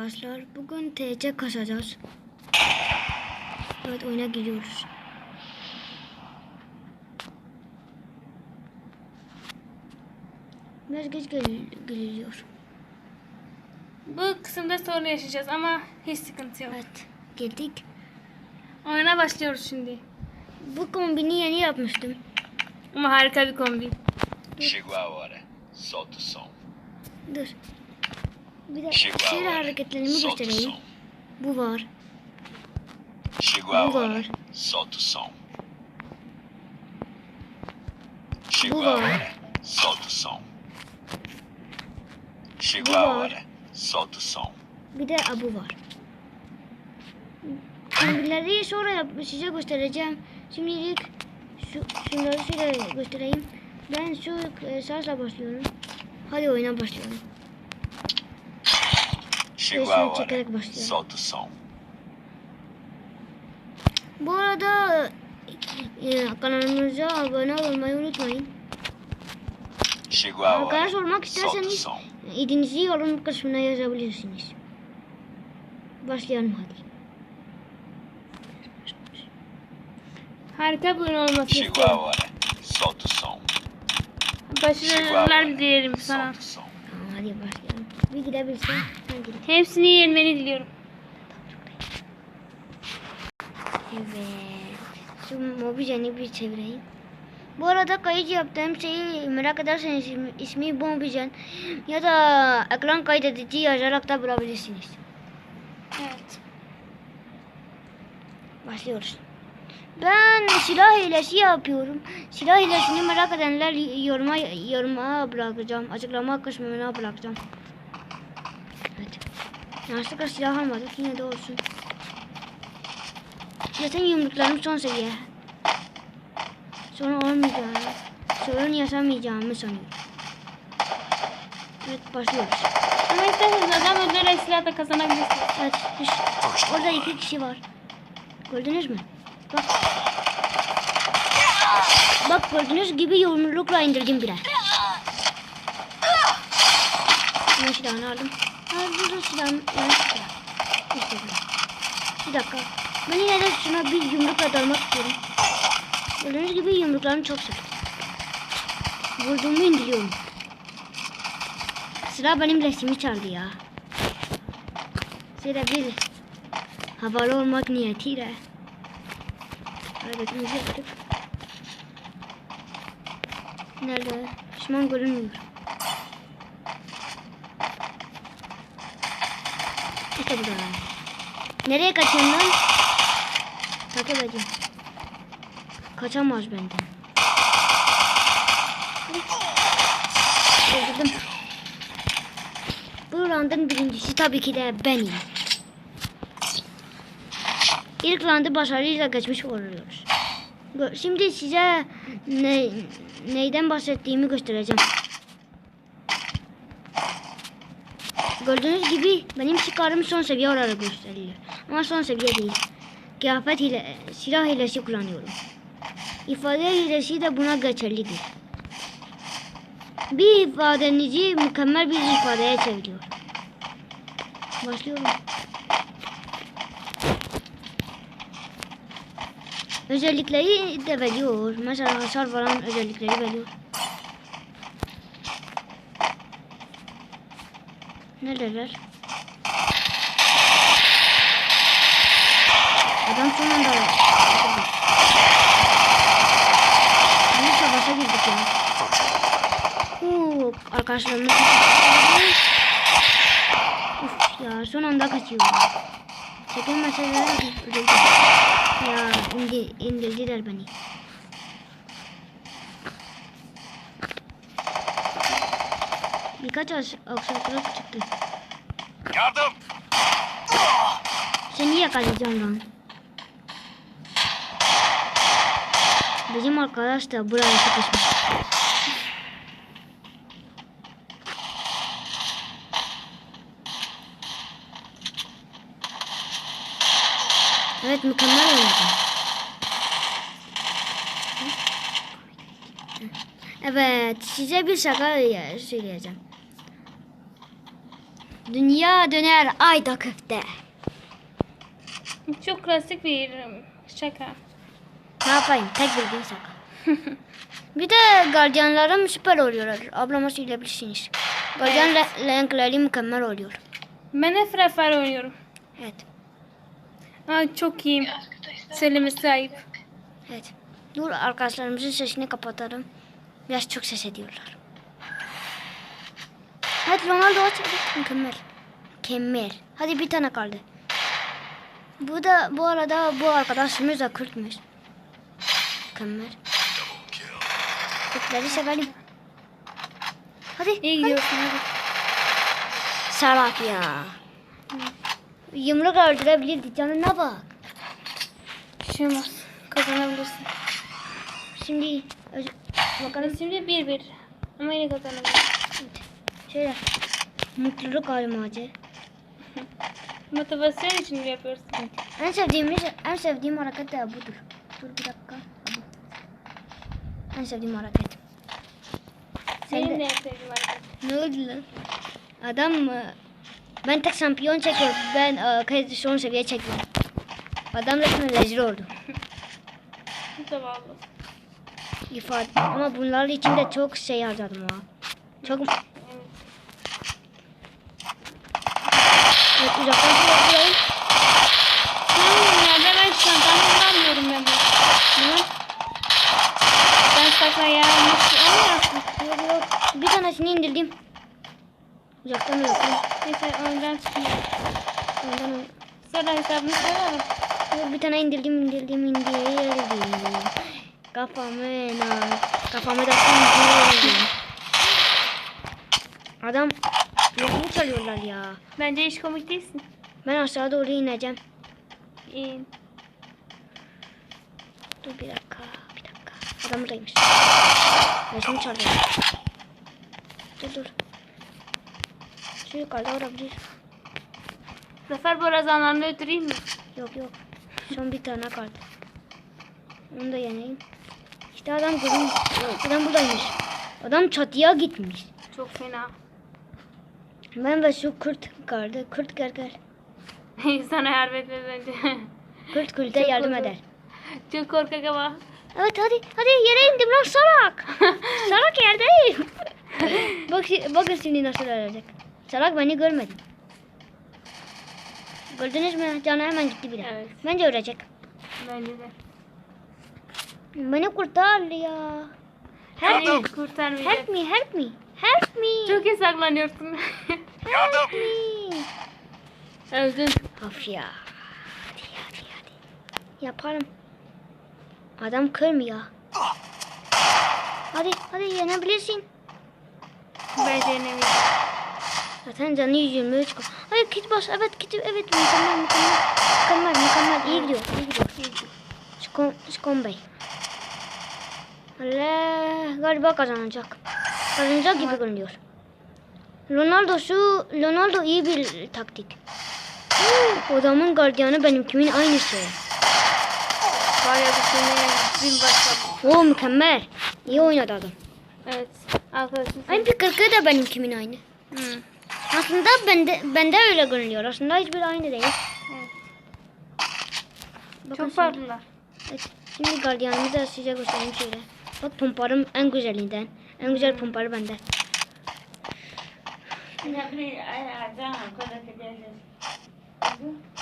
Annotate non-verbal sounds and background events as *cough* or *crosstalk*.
arkadaşlar. Bugün TC kasacağız. Evet oyuna giriyoruz. Biraz geç gel geliyor. Bu kısımda sorun yaşayacağız ama hiç sıkıntı yok. Evet girdik. Oyuna başlıyoruz şimdi. Bu kombini yeni yapmıştım. Ama harika bir kombi. Chegou a hora. Solta o som. Dur. Bir de Solta o göstereyim. Bu var. Bu var. Bu var. Solta o som. Chegou a var. hora. Solta o som. Bir de bu var. Kombileri sonra size göstereceğim. Şimdilik şu, şunları şöyle göstereyim. Ben şu e, sarsla başlıyorum. Hadi oyuna başlayalım. Chegou a hora. Solta o som. Bu arada kanalımıza abone olmayı unutmayın. Chegou a hora. Arkadaş olmak isterseniz idinizi yorum kısmına yazabilirsiniz. Başlayalım hadi. Harika bir oyun a istiyorum. Başarılar dilerim sana. Hadi başlayalım. Bir git. Hepsini yenmeni diliyorum. Evet. Şu Mobijen'i bir çevireyim. Bu arada kayıt yaptığım şeyi merak ederseniz ismi, ismi Mobijen ya da ekran kaydedici yazarak da bulabilirsiniz. Evet. Başlıyoruz. Ben silah hilesi yapıyorum. Silah hilesini merak edenler yoruma yoruma bırakacağım. Açıklama kısmına bırakacağım. Yanlışlıkla silah almadık. Yine de olsun. Zaten yumruklarım son seviye. Sonra olmayacağını, sorun yaşamayacağımı sanıyorum. Evet başlıyoruz. Ama isterseniz adam öldürerek silah da kazanabilirsiniz. Evet, düş- orada iki kişi var. Gördünüz mü? Bak. Bak gördüğünüz gibi yumrukla indirdim bile. Ben silahını aldım. Bu. Bir dakika. Ben yine de şuna bir yumrukla dalmak istiyorum. Gördüğünüz gibi yumruklarım çok sert. Vurduğumu indiriyorum. Sıra benim resmi çaldı ya. Şöyle bir havalı olmak niyetiyle hareketimizi yaptık. Nerede? Düşman görünmüyor. İşte burada. Nereye kaçıyorsun lan? Takip edeyim. Kaçamaz benden. Öldürdüm. Bu round'un birincisi tabii ki de benim. İlk roundu başarıyla geçmiş oluyoruz. Şimdi size ne, neyden bahsettiğimi göstereceğim. Gördüğünüz gibi benim çıkarım son seviye olarak gösteriliyor. Ama son seviye değil. Kıyafet ile, silah hilesi kullanıyorum. İfade hilesi de buna geçerlidir. Bir ifadenizi mükemmel bir ifadeye çeviriyor. Başlıyorum. Özellikleri de veriyor. Mesela hasar falan özellikleri veriyor. Neredeler? Adam son anda Hani savaşa girdik ya. Oo, arkadaşlarımla Uf ya son anda kaçıyor. Çekilmeseler. Ya indi, indirdiler beni. Birkaç aksaklık çıktı. Yardım! Seni yakalayacağım lan. Bizim arkadaş da buraya sıkışmış. Evet mükemmel oynadı. Evet size bir şaka söyleyeceğim. Dünya döner ayda köfte. Çok klasik bir şaka. Ne yapayım? Tek bildiğin şaka. *laughs* bir de gardiyanlarım süper oluyorlar. Ablama söyleyebilirsiniz. Gardiyan re- renkleri mükemmel oluyor. Ben hep Free oynuyorum. Evet. Aa, çok iyiyim. Söylemesi ayıp. Evet. Dur arkadaşlarımızın sesini kapatalım. Biraz çok ses ediyorlar. Hadi Ronaldo aç. hadi. Mükemmel. Mükemmel. Hadi bir tane kaldı. Bu da bu arada bu arkadaşımız da Kürtmüş. Mükemmel. Kürtleri sevelim. Hadi. İyi gidiyorsun hadi. Salak ya. Yumruk öldürebilirdi canına bak. Bir şey. Kazanabilirsin. Şimdi bakalım Şimdi 1-1. Ama yine kazanabilirsin. Şöyle mutluluk almacı. *laughs* Motivasyon için mi yapıyorsun? En sevdiğimiz en sevdiğim hareket de budur. Dur bir dakika. Bu. En sevdiğim hareket. Sen Senin de- de en sevdiğin hareket. Ne oldu lan? Adam mı? Ben tek şampiyon çekiyorum. Ben e, kayıt son seviye çekiyorum. Adam resmen rezil oldu. *laughs* Zavallı. İfade. Ama bunlar için de çok şey harcadım ha. Çok Evet. evet, uzaktan kullanıyorum. Sanmıyorum ya ben çantamı bulamıyorum ben de. Ne? Ben saklayamazsın. Anlıyorsun. Yok yok. Bir tanesini indirdim. Uzaktan öldüm. Neyse oyundan çıkıyor. Ondan. Sonra hesabını sorarım. Bir tane indirdim indirdim indirdim. Kafamı na kafamı da indirdim. Adam Nasıl çalıyorlar ya? Bence hiç komik değilsin. Ben aşağı doğru ineceğim. İyi. Dur bir dakika, bir dakika. Adam buradaymış. Resmi çalıyor. Dur dur. Şu yukarıda olabilir. Zafer borazanlarını öldüreyim mi? Yok yok. Son bir tane kaldı. Onu da yeneyim. İşte adam görünmüş. Adam buradaymış. Adam çatıya gitmiş. Çok fena. Ben ve şu kurt kaldı. Kurt gel gel. *laughs* Sana *laughs* yardım etmez önce. Kurt kurta yardım eder. Çok korkak ama. Evet hadi hadi yere indim lan salak. *laughs* salak yerdeyim. Bak, bakın şimdi nasıl ölecek. Salak beni görmedi. Gördünüz mü? Canı hemen gitti bile. Evet. Bence ölecek. Bence de. Beni kurtar ya. Help me. Kurtarmayacak. Help me, help me. Help me. Çok iyi saklanıyorsun. Yardım. me. Öldün. Of ya. Hadi hadi hadi. Yaparım. Adam kırmıyor. Hadi hadi yenebilirsin. Bence yenemeyiz. Zaten canı 123 kal. Hayır kit bas. Evet kit evet mükemmel mükemmel. Mükemmel mükemmel. İyi gidiyor. iyi gidiyor. İyi gidiyor. Skon, Skon Bey. Allah galiba kazanacak. Kazanacak gibi görünüyor. Ronaldo şu Ronaldo iyi bir taktik. Hmm, Odamın gardiyanı benimkimin aynısı. Var ya bu seni bin başladı. O mükemmel. İyi oynadı adam. Evet. Arkadaşım. Aynı bir kırkı da benimkimin aynı. Hı. Aslında bende bende öyle görünüyor. Aslında hiçbir aynı değil. Evet. Bakın Çok farklılar. Evet. Şimdi gardiyanımı da size göstereyim şöyle. Bak pomparım en güzelinden. En güzel pomparı bende. Minha filha, a Zana, quando eu peguei a gente.